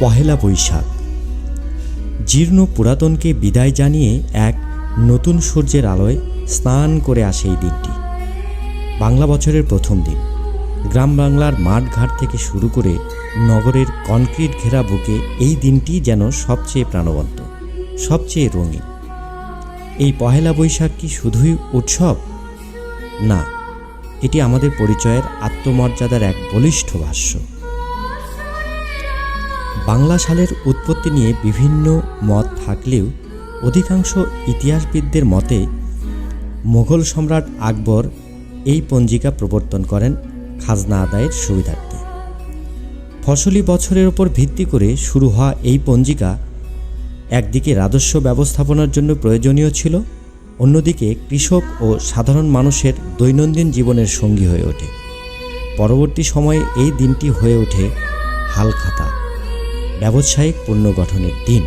পহেলা বৈশাখ। জীর্ণ পুরাতনকে বিদায় জানিয়ে এক নতুন সূর্যের আলোয় স্নান করে আসে এই দিনটি। বাংলা বছরের প্রথম দিন। গ্রাম বাংলার মাঠঘাট থেকে শুরু করে নগরের কনক্রিট ঘেরা বুকে এই দিনটি যেন সবচেয়ে প্রাণবন্ত, সবচেয়ে রঙিন। এই পহেলা বৈশাখ কি শুধুই উৎসব? না, এটি আমাদের পরিচয়ের আত্মমর্যাদার এক বলিষ্ঠ ভাষ্য। বাংলা সালের উৎপত্তি নিয়ে বিভিন্ন মত থাকলেও অধিকাংশ ইতিহাসবিদদের মতে মুঘল সম্রাট আকবর এই পঞ্জিকা প্রবর্তন করেন খাজনা আদায়ের সুবিধার্থে। ফসলি বছরের ওপর ভিত্তি করে শুরু হওয়া এই পঞ্জিকা একদিকে রাজস্ব ব্যবস্থাপনার জন্য প্রয়োজনীয় ছিল, অন্যদিকে কৃষক ও সাধারণ মানুষের দৈনন্দিন জীবনের সঙ্গী হয়ে ওঠে। পরবর্তী সময়ে এই দিনটি হয়ে ওঠে হালখাতা। ব্যবসায়িক পণ্য গঠনের দিন।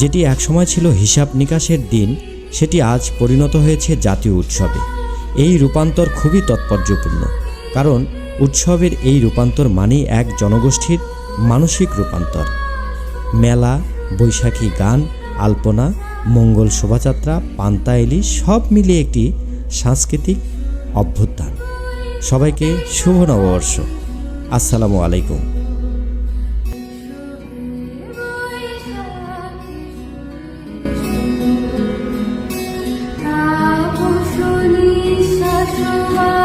যেটি একসময় ছিল হিসাব নিকাশের দিন, সেটি আজ পরিণত হয়েছে জাতীয় উৎসবে। এই রূপান্তর খুবই তাৎপর্যপূর্ণ, কারণ উৎসবের এই রূপান্তর মানেই এক জনগোষ্ঠীর মানসিক রূপান্তর। মেলা, বৈশাখী গান, আলপনা, মঙ্গল শোভাযাত্রা, পান্তা ইলিশ, সব মিলিয়ে একটি সাংস্কৃতিক অভ্যুত্থান। সবাইকে শুভ নববর্ষ। আসসালামু আলাইকুম। to us.